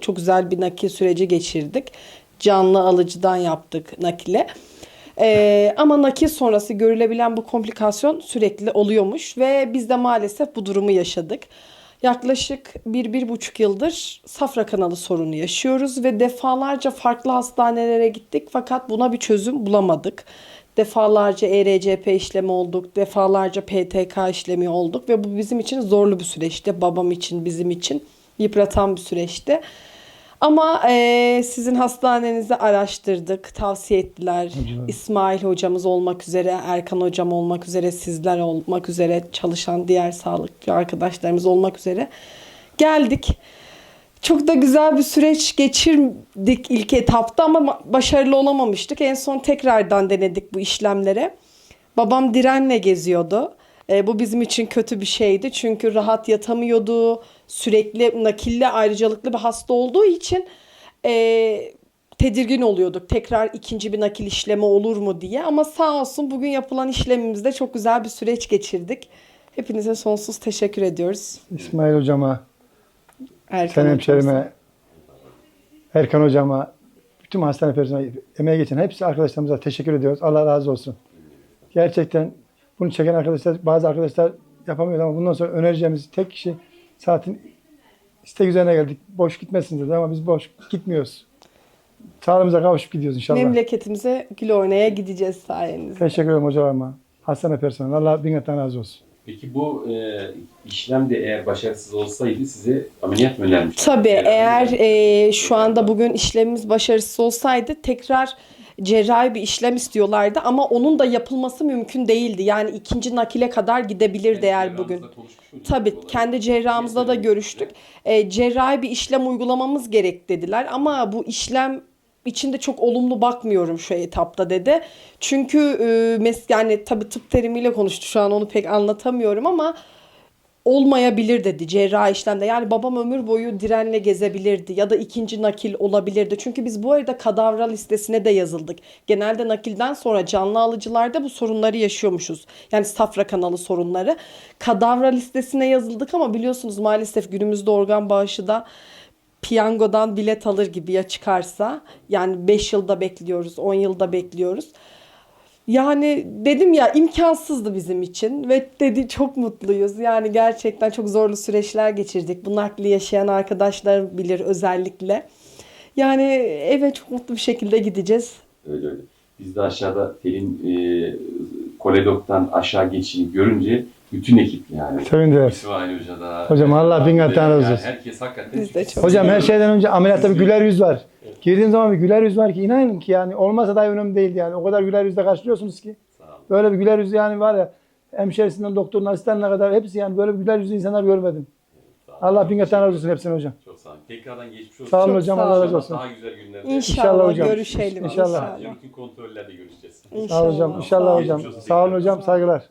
Çok güzel bir nakil süreci geçirdik. Canlı alıcıdan yaptık nakile. Ee, ama nakil sonrası görülebilen bu komplikasyon sürekli oluyormuş ve biz de maalesef bu durumu yaşadık. Yaklaşık bir, bir buçuk yıldır safra kanalı sorunu yaşıyoruz ve defalarca farklı hastanelere gittik fakat buna bir çözüm bulamadık. Defalarca ERCP işlemi olduk, defalarca PTK işlemi olduk ve bu bizim için zorlu bir süreçti. Babam için, bizim için yıpratan bir süreçti. Ama eee, sizin hastanenizi araştırdık, tavsiye ettiler. İsmail hocamız olmak üzere, Erkan hocam olmak üzere, sizler olmak üzere, çalışan diğer sağlıkçı arkadaşlarımız olmak üzere geldik. Çok da güzel bir süreç geçirdik ilk etapta ama ma- başarılı olamamıştık. En son tekrardan denedik bu işlemlere. Babam direnle geziyordu. E, bu bizim için kötü bir şeydi. Çünkü rahat yatamıyordu. Sürekli nakille ayrıcalıklı bir hasta olduğu için e, tedirgin oluyorduk. Tekrar ikinci bir nakil işlemi olur mu diye. Ama sağ olsun bugün yapılan işlemimizde çok güzel bir süreç geçirdik. Hepinize sonsuz teşekkür ediyoruz. İsmail hocama, Erkan sen hemşerime, Erkan hocama, bütün hastane personeli, emeğe geçen hepsi arkadaşlarımıza teşekkür ediyoruz. Allah razı olsun. Gerçekten bunu çeken arkadaşlar, bazı arkadaşlar yapamıyor ama bundan sonra önereceğimiz tek kişi saatin istek üzerine geldik. Boş gitmesin dedi ama biz boş gitmiyoruz. Sağlığımıza kavuşup gidiyoruz inşallah. Memleketimize gül oynaya gideceğiz sayenizde. Teşekkür ederim hocalarıma, hastane personeli. Allah bin kattan razı olsun. Peki bu e, işlem de eğer başarısız olsaydı size ameliyat mı önermiş? Tabii eğer yani- e, şu anda bugün işlemimiz başarısız olsaydı tekrar cerrahi bir işlem istiyorlardı ama onun da yapılması mümkün değildi. Yani ikinci nakile kadar gidebilirdi Kendi eğer bugün. Tabii kendi cerrahımızla da görüştük. E, cerrahi bir işlem uygulamamız gerek dediler ama bu işlem içinde çok olumlu bakmıyorum şu etapta dedi. Çünkü e, mes yani tabii tıp terimiyle konuştu şu an onu pek anlatamıyorum ama olmayabilir dedi cerrahi işlemde. Yani babam ömür boyu direnle gezebilirdi ya da ikinci nakil olabilirdi. Çünkü biz bu arada kadavra listesine de yazıldık. Genelde nakilden sonra canlı alıcılarda bu sorunları yaşıyormuşuz. Yani safra kanalı sorunları. Kadavra listesine yazıldık ama biliyorsunuz maalesef günümüzde organ bağışı da piyangodan bilet alır gibi ya çıkarsa. Yani 5 yılda bekliyoruz, 10 yılda bekliyoruz. Yani dedim ya imkansızdı bizim için ve dedi çok mutluyuz. Yani gerçekten çok zorlu süreçler geçirdik. Bu nakli yaşayan arkadaşlar bilir özellikle. Yani eve çok mutlu bir şekilde gideceğiz. Öyle öyle. Biz de aşağıda Pelin e, Koledok'tan aşağı geçişini görünce bütün ekip yani. Sevindiler. İsmail Hoca da. Hocam Allah bin kat razı olsun. Herkes hakikaten. Biz de çok- Hocam her şeyden önce ameliyatta bir güler yüz var. Girdiğim zaman bir güler yüz var ki inanın ki yani olmasa da önemli değil yani. O kadar güler yüzle karşılıyorsunuz ki. Sağ olun. Böyle bir güler yüz yani var ya hemşerisinden doktorun asistanına kadar hepsi yani böyle bir güler yüzlü insanlar görmedim. Sağ olun. Allah bin kattan razı olsun hepsine hocam. Çok sağ olun. Tekrardan geçmiş olsun. Sağ olun Çok hocam sağ Allah razı olun. olsun. Daha güzel günlerde. İnşallah, İnşallah hocam. görüşelim. İnşallah. İnşallah. Rutin kontrollerde görüşeceğiz. Sağ olun hocam. İnşallah. Hocam. olun. Sağ olun hocam. Saygılar. Olun.